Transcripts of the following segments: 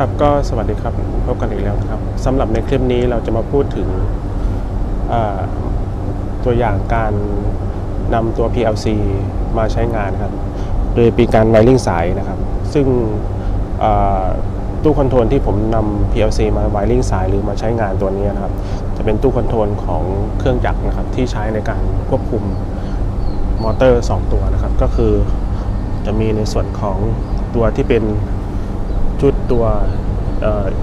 ครับก็สวัสดีครับพบกันอีกแล้วนะครับสำหรับในคลิปนี้เราจะมาพูดถึงตัวอย่างการนำตัว PLC มาใช้งานครับ โดยเป็นการไวริงสายนะครับ ซึ่งตู้คอนโทรลที่ผมนำ PLC มาไวริงสายหรือมาใช้งานตัวนี้นะครับ จะเป็นตู้คอนโทรลของเครื่องจักรนะครับ ที่ใช้ในการควบคุมมอเตอร์ 2 ตัวนะครับ ก็คือจะมีในส่วนของตัวที่เป็น ชุดตัว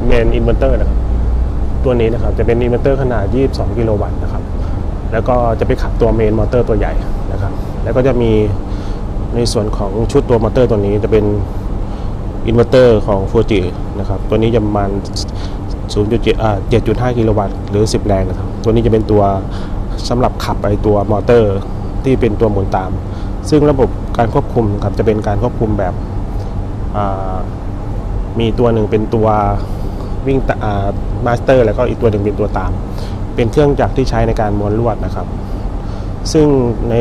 เมนอินเวอร์เตอร์นะครับตัวนี้นะครับจะเป็นอินเวอร์เตอร์ขนาด 22 กิโลวัตต์นะครับแล้วก็จะไปขับตัวเมนมอเตอร์ตัวใหญ่นะครับแล้วก็จะมีในส่วนของชุดตัวมอเตอร์ตัวนี้จะเป็นอินเวอร์เตอร์ของฟูจินะครับตัวนี้จะประมาณ 0.7อ่า7.5 กิโลวัตต์หรือ 10 แรงนะครับตัวนี้จะเป็นตัวสำหรับขับไอตัวมอเตอร์ที่เป็นตัวหมุนตาม ซึ่งระบบการควบคุมครับจะเป็นการควบคุมแบบ มีตัวหนึ่งเป็นตัววิ่งมาสเตอร์แล้วก็อีกตัวหนึ่งเป็นตัวตาม เป็นเครื่องจักรที่ใช้ในการม้วนลวดนะครับ ซึ่งใน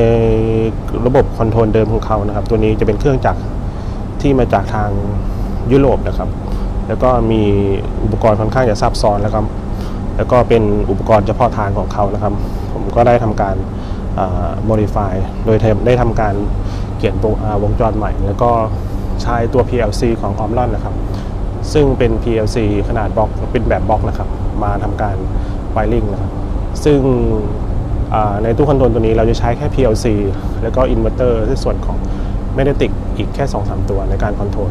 ระบบคอนโทรลเดิมของเขานะครับ ตัวนี้จะเป็นเครื่องจักรที่มาจากทางยุโรปนะครับ แล้วก็มีอุปกรณ์ค่อนข้างจะซับซ้อนแล้วก็แล้วก็เป็นอุปกรณ์เฉพาะทางของเขานะครับ ผมก็ได้ทำการโมดิฟายโดยได้ทำการเขียนวงจรใหม่ แล้วก็ใช้ตัว PLC ของออมลอนนะครับ ซึ่งเป็น PLC ขนาดบล็อกเป็นแบบบล็อกนะครับ มาทำการไวริงนะครับซึ่งในตู้คอนโทรลตัวนี้เราจะใช้แค่ PLC แล้วก็อินเวอร์เตอร์ในส่วนของไม่ได้ติดอีกแค่ 2-3 ตัวในการคอนโทรล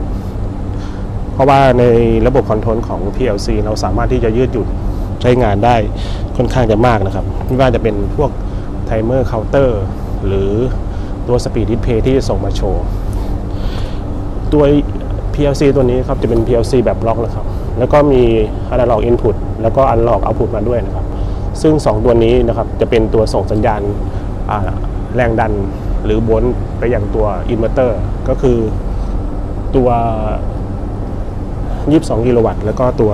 เพราะว่าในระบบคอนโทรลของ PLC เราสามารถที่จะยืดหยุ่นใช้งานได้ค่อนข้างจะมากนะครับ ไม่ว่าจะเป็นพวกไทเมอร์เคาน์เตอร์หรือตัวสปีดดิสเพย์ที่จะส่งมาโชว์ ตัว PLC ตัวนี้ครับจะเป็น PLC แบบบล็อกนะครับ แล้วก็มี Analog Input แล้วก็ Analog Output มาด้วยนะครับ ซึ่ง 2 ตัวนี้นะครับจะเป็นตัวส่งสัญญาณแรงดันหรือโวลต์ไปยังตัวอินเวอร์เตอร์ก็คือตัว 22 กิโลวัตต์แล้วก็ตัว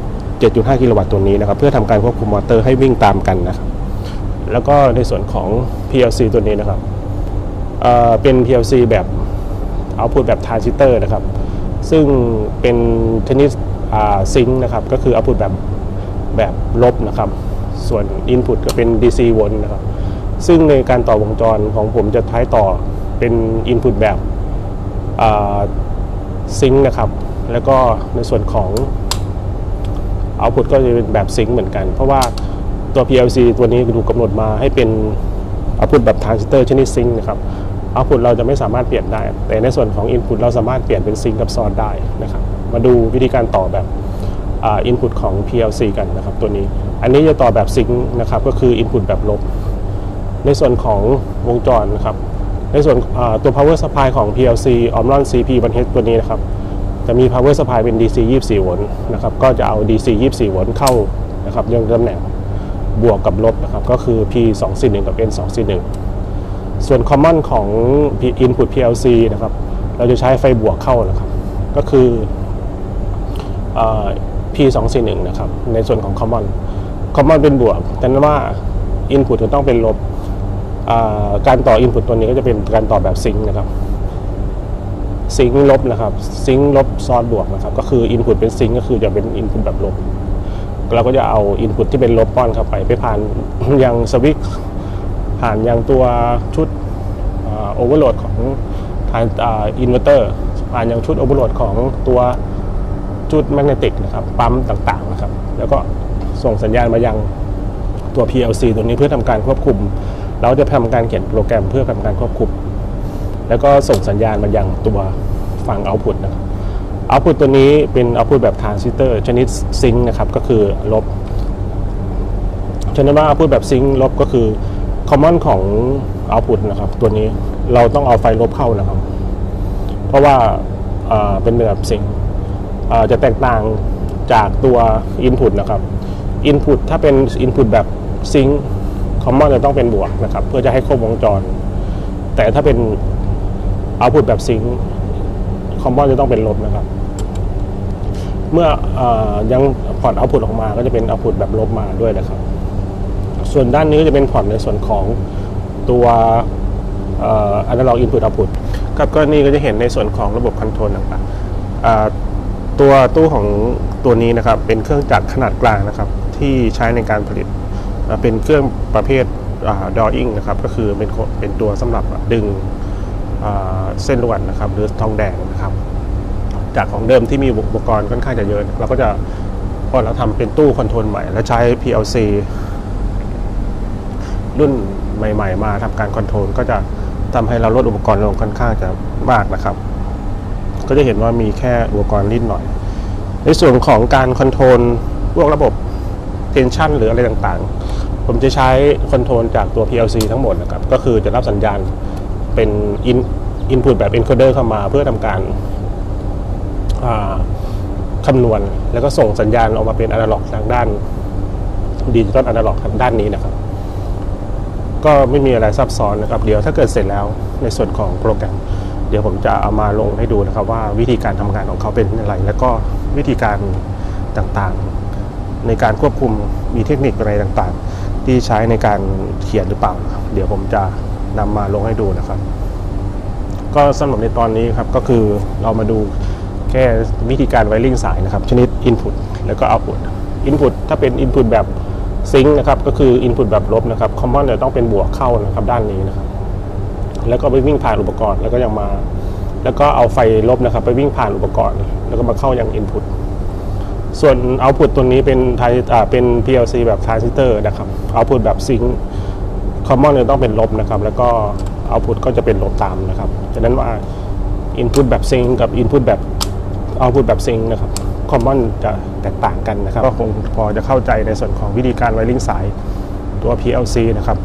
7.5 กิโลวัตต์ตัวนี้นะครับ เพื่อทำการควบคุมมอเตอร์ให้วิ่งตามกันนะครับ แล้วก็ในส่วนของ PLC ตัวนี้นะครับเป็น PLC แบบ เอาพุตแบบทรานซิสเตอร์นะครับ ซึ่งเป็นเทนนิสซิงค์นะครับ ก็คือเอาพุตแบบแบบลบนะครับ ส่วน Input ก็เป็น DC วนนะครับ ซึ่งในการต่อวงจรของผมจะท้ายต่อเป็น Input แบบซิงค์นะครับ แล้วก็ในส่วนของ Output ก็จะเป็นแบบซิงค์เหมือนกัน เพราะว่าตัว PLC ตัวนี้ถูกกำหนดมาให้เป็น Output แบบทรานซิสเตอร์ชนิดซิงค์นะครับ เอาพุตเราจะไม่สามารถเปลี่ยนได้ แต่ในส่วนของ Input เราสามารถเปลี่ยนเป็นซิงกับซอสได้นะครับ มาดูวิธีการต่อแบบอินพุตของ PLC กันนะครับตัวนี้ อันนี้จะต่อแบบซิงนะครับก็คือ Input แบบลบ ในส่วนของวงจรนะครับ ในส่วนตัว power supply ของ PLC Omron CP 1 h ตัวนี้นะครับ จะมี power supply เป็น DC 24 โวลต์นะครับ ก็จะเอา DC 24 โวลต์เข้านะครับยังตำแหน่งบวกกับลบนะครับ ก็คือ P 2 4 1กับ N 2 4 1 ส่วน common ของ input PLC นะครับ เราจะใช้ไฟบวกเข้านะครับ ก็คือ P241 นะครับ ในส่วนของ common common เป็นบวก แต่นั้นว่า input จะต้องเป็นลบ การต่อ input ตัวนี้ก็จะเป็นการต่อแบบซิงนะครับซิงลบนะครับซิงลบซอสบวกนะครับ ก็คือ input เป็นซิงก็คือจะเป็น input แบบลบ เราก็จะเอา input ที่เป็นลบป้อนเข้าไป ไปผ่านยังสวิตช์ ผ่านยังตัวชุดโอเวอร์โหลดของผ่านอินเวอร์เตอร์ผ่านยังชุดโอเวอร์โหลดของตัวชุดแมกเนติกนะครับปั๊มต่างๆนะครับ แล้วก็ส่งสัญญาณมายังตัว PLC ตัวนี้เพื่อทำการควบคุม เราจะทำการเขียนโปรแกรมเพื่อทำการควบคุม แล้วก็ส่งสัญญาณมายังตัวฝั่งเอาพุตนะครับเอาพุตตัวนี้เป็นเอาพุตแบบทรานซิสเตอร์ชนิดซิงค์นะครับก็คือลบฉะนั้นว่าเอาพุตแบบซิงค์ลบก็คือ คอมมอนของ output นะครับ ตัวนี้เราต้องเอาไฟลบเข้านะครับ เพราะว่าเป็นแบบซิงจะแตกต่างจากตัว input นะครับ input ถ้าเป็น input แบบซิงคอมมอนจะต้องเป็นบวกนะครับ เพื่อจะให้ครบวงจร แต่ถ้าเป็น output แบบซิงคอมมอนจะต้องเป็นลบนะครับ เมื่ออยังพอร์ต output ออกมาก็จะเป็น output แบบลบมาด้วยนะครับ ส่วนด้านนี้จะเป็นพอร์ตในส่วนของตัวอ analog input output ครับก็นี่ก็จะเห็นในส่วนของระบบคอนโทรลต่างๆตัวตู้ของตัวนี้นะครับเป็นเครื่องจักรขนาดกลางนะครับที่ใช้ในการผลิตเป็นเครื่องประเภทดออิ่งนะครับก็คือเป็นเป็นตัวสำหรับดึงเส้นลวดนะครับหรือทองแดงนะครับ จากของเดิมที่มีอุปกรณ์ค่อนข้างจะเยอะเราก็จะพอเราทำเป็นตู้คอนโทรลใหม่ แล้วใช้ PLC รุ่นใหม่ ๆ มาทำการคอนโทรลก็จะทำให้เราลดอุปกรณ์ลงค่อนข้างจะมากนะครับ ก็จะเห็นว่ามีแค่อุปกรณ์นิดหน่อย ในส่วนของการคอนโทรลพวกระบบเทนชันหรืออะไรต่างๆ ผมจะใช้คอนโทรลจากตัว PLC ทั้งหมดนะครับ ก็คือจะรับสัญญาณเป็นอินอินพุตแบบ encoder เข้ามาเพื่อทำการคำนวณ แล้วก็ส่งสัญญาณออกมาเป็นอนาล็อกทางด้านดิจิตอลอนาล็อกทางด้านนี้นะครับ ก็ไม่มีอะไรซับซ้อนนะครับ เดี๋ยวถ้าเกิดเสร็จแล้วในส่วนของโปรแกรม เดี๋ยวผมจะเอามาลงให้ดูนะครับ ว่าวิธีการทำงานของเขาเป็นอย่างไร แล้วก็วิธีการต่างๆ ในการควบคุมมีเทคนิคอะไรต่างๆ ที่ใช้ในการเขียนหรือเปล่านะครับเดี๋ยวผมจะนำมาลงให้ดูนะครับ ก็สำหรับในตอนนี้ครับก็คือเรามาดูแค่วิธีการไวริ่งสายนะครับ ชนิด Input แล้วก็ Output Input ถ้าเป็น Input แบบ ซิงค์นะครับก็คือ Input แบบลบนะครับ Common จะต้องเป็นบวกเข้านะครับด้านนี้นะครับ แล้วก็ไปวิ่งผ่านอุปกรณ์แล้วก็ยังมา แล้วก็เอาไฟลบนะครับ ไปวิ่งผ่านอุปกรณ์ แล้วก็มาเข้ายัง Input ส่วน Output ตัวนี้เป็นไทอ่าเป็น PLC แบบ Transistor นะครับ Output แบบซิงค์ Common จะต้องเป็นลบนะครับ แล้วก็ Output ก็จะเป็นลบตามนะครับฉะนั้นว่า Input แบบซิงค์กับ Input แบบ Output แบบซิงค์นะครับ คอมมอนจะแตกต่างกันนะครับ ก็คงพอจะเข้าใจในส่วนของวิธีการไวริ่งสายตัว PLC นะครับ